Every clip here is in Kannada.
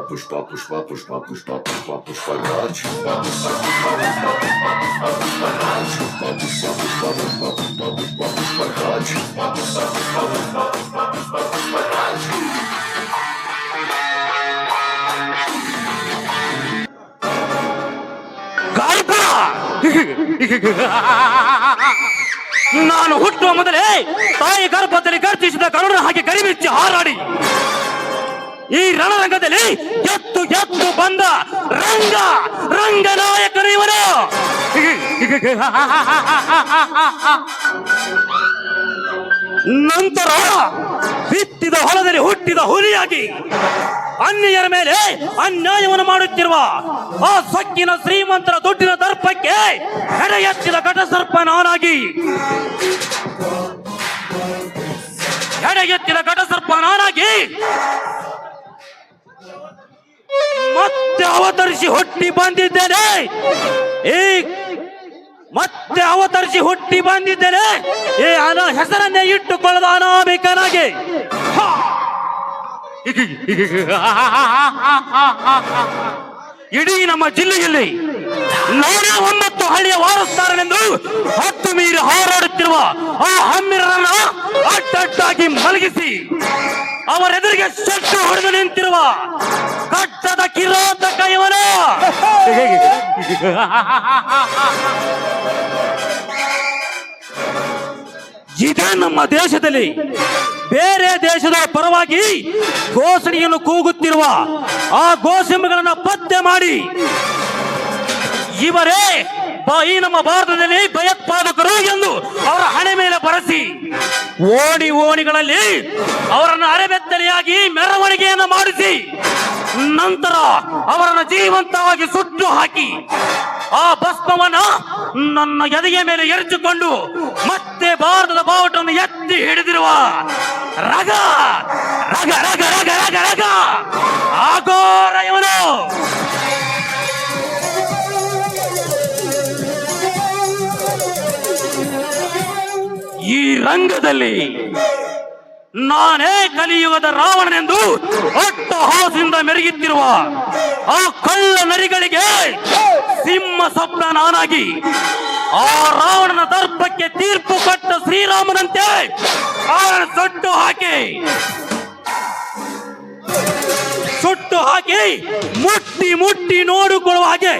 ಪುಷ್ಪ ಪುಷ್ಪ ಪುಷ್ಪ ಪುಷ್ಪ ಪುಷ್ಪ ಪುಷ್ಪ ರಾಜ್ ಪುಷ್ಪ ಪುಷ್ಪ ಪುಷ್ಪ ಪುಷ್ಪ ರಾಜ್ ಪುಷ್ಪ ಪುಷ್ಪ ಪುಷ್ಪ ಪುಷ್ಪ ಪುಷ್ಪ ಪುಷ್ಪ ಪುಷ್ಪ ರಾಜ್ ಪುಷ್ಪ ಪುಷ್ಪ ಪುಷ್ಪ ಪುಷ್ಪ ಪುಷ್ಪ ಪುಷ್ಪ ಪುಷ್ಪ ರಾಜ್ ಗರ್ಭ ನಾನು ಹುಟ್ಟುವ ಮೊದಲೇ ತಾಯಿ ಗರ್ಭದಲ್ಲಿ ಗರ್ಜಿಸಿದ ಕರುಣ ಹಾಗೆ ಗರಿಬಿಚ್ಚಿ ಹಾರಾಡಿ ಈ ರಣರಂಗದಲ್ಲಿ ಎತ್ತು ಎತ್ತು ಬಂದ ರಂಗ ರಂಗನಾಯಕನು ಇವನು ನಂತರ ಬಿತ್ತಿದ ಹೊಲದಲ್ಲಿ ಹುಟ್ಟಿದ ಹುಲಿಯಾಗಿ ಅನ್ಯರ ಮೇಲೆ ಅನ್ಯಾಯವನ್ನು ಮಾಡುತ್ತಿರುವ ಆ ಸೊಕ್ಕಿನ ಶ್ರೀಮಂತರ ದುಡ್ಡಿನ ದರ್ಪಕ್ಕೆ ಹೆಡೆ ಎತ್ತಿದ ಘಟಸರ್ಪ ನಾನಾಗಿ. ಹೆಡೆ ಎತ್ತಿದ ಘಟಸರ್ಪ ನಾನಾಗಿ ಮತ್ತೆ ಅವತರಿಸಿ ಹುಟ್ಟಿ ಬಂದಿದ್ದೇನೆ. ಈ ಮತ್ತೆ ಅವತರಿಸಿ ಹುಟ್ಟಿ ಬಂದಿದ್ದೇನೆ. ಈ ಅನ ಹೆಸರನ್ನೇ ಇಟ್ಟುಕೊಳ್ಳದ ಅನಾಮಿಕನಾಗಿ! ಇಡೀ ನಮ್ಮ ಜಿಲ್ಲೆಯಲ್ಲಿ ನೂರ ಒಂಬತ್ತು ಹಳ್ಳಿಯ ವಾರಸ್ತಾರನೆಂದು ಹತ್ತು ಮೀರಿ ಹಾರಾಡುತ್ತಿರುವ ಆ ಹಮ್ಮಿರರನ್ನ ಅಡ್ಡಡ್ಡಾಗಿ ಮಲಗಿಸಿ ಅವರೆದುರಿಗೆ ಸೆಟ್ಟು ಹೊಡೆದು ನಿಂತಿರುವ ಇದೇ ನಮ್ಮ ದೇಶದಲ್ಲಿ. ಬೇರೆ ದೇಶದ ಪರವಾಗಿ ಘೋಷಣೆಯನ್ನು ಕೂಗುತ್ತಿರುವ ಆ ಘೋಷಣೆಗಳನ್ನ ಪತ್ತೆ ಮಾಡಿ ಇವರೇ ಈ ನಮ್ಮ ಭಾರತದಲ್ಲಿ ಭಯೋತ್ಪಾದಕರು ಎಂದು ಅವರ ಹಣೆ ಮೇಲೆ ಬರೆಸಿ ಓಣಿ ಓಣಿಗಳಲ್ಲಿ ಅವರನ್ನು ಅರೆಬೆತ್ತಲೆಯಾಗಿ ಮೆರವಣಿಗೆಯನ್ನು ಮಾಡಿಸಿ ನಂತರ ಅವರನ್ನು ಜೀವಂತವಾಗಿ ಸುಟ್ಟು ಹಾಕಿ ಆ ಭಸ್ಮವನ್ನ ನನ್ನ ಎದೆಯ ಮೇಲೆ ಎರಚಿಕೊಂಡು ಮತ್ತೆ ಭಾರತದ ಬಾವುಟವನ್ನು ಎತ್ತಿ ಹಿಡಿದಿರುವ ರಗ ರಗ ರಗ ರಗ ರಗ ರಗ ಆಗೋರ ರಂಗದಲ್ಲಿ ನಾನೇ ಕಲಿಯುಗದ ರಾವಣನೆಂದು ಒಟ್ಟ ಹಾಸಿಂದ ಮೆರೆಯುತ್ತಿರುವ ಆ ಕಳ್ಳ ನರಿಗಳಿಗೆ ಸಿಂಹ ಸ್ವಪ್ನ ನಾನಾಗಿ ಆ ರಾವಣನ ದರ್ಪಕ್ಕೆ ತೀರ್ಪು ಕೊಟ್ಟ ಶ್ರೀರಾಮನಂತೆ ಸುಟ್ಟು ಹಾಕಿ ಸುಟ್ಟು ಹಾಕಿ ಮುಟ್ಟಿ ಮುಟ್ಟಿ ನೋಡಿಕೊಳ್ಳುವ ಹಾಗೆ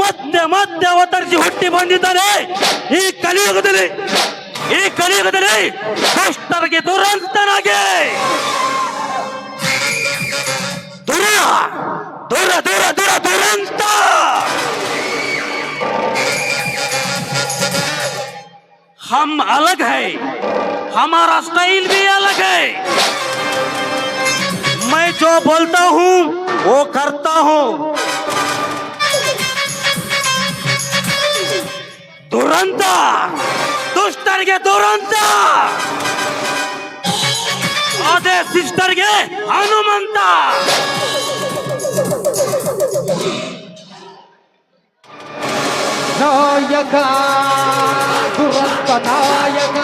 ಮತ್ತೆ ಮತ್ತೆ ಅವತರಿಸಿ ಹುಟ್ಟಿ ಬಂದಿದ್ದಾನೆ ಈ ಕಲಿಯುಗದಲ್ಲಿ. ಈ ಕಲಿಯುಗದಲ್ಲಿ ಕಷ್ಟರಿಗೆ ದುರಂತನಾಗಿ ದುರ ದುರ ದುರ ದುರ ದುರಂತ हम अलग है हमारा स्टाइल भी अलग है मैं जो बोलता हूँ वो करता हूँ ದುರಂತ ದುಷ್ಟರಿಗೆ ದುರಂತ! ಅದೇ ಸಿಸ್ಟರ್ಗೆ ಹನುಮಂತ! ನಾಯಕ ದುರಂತ ನಾಯಕ.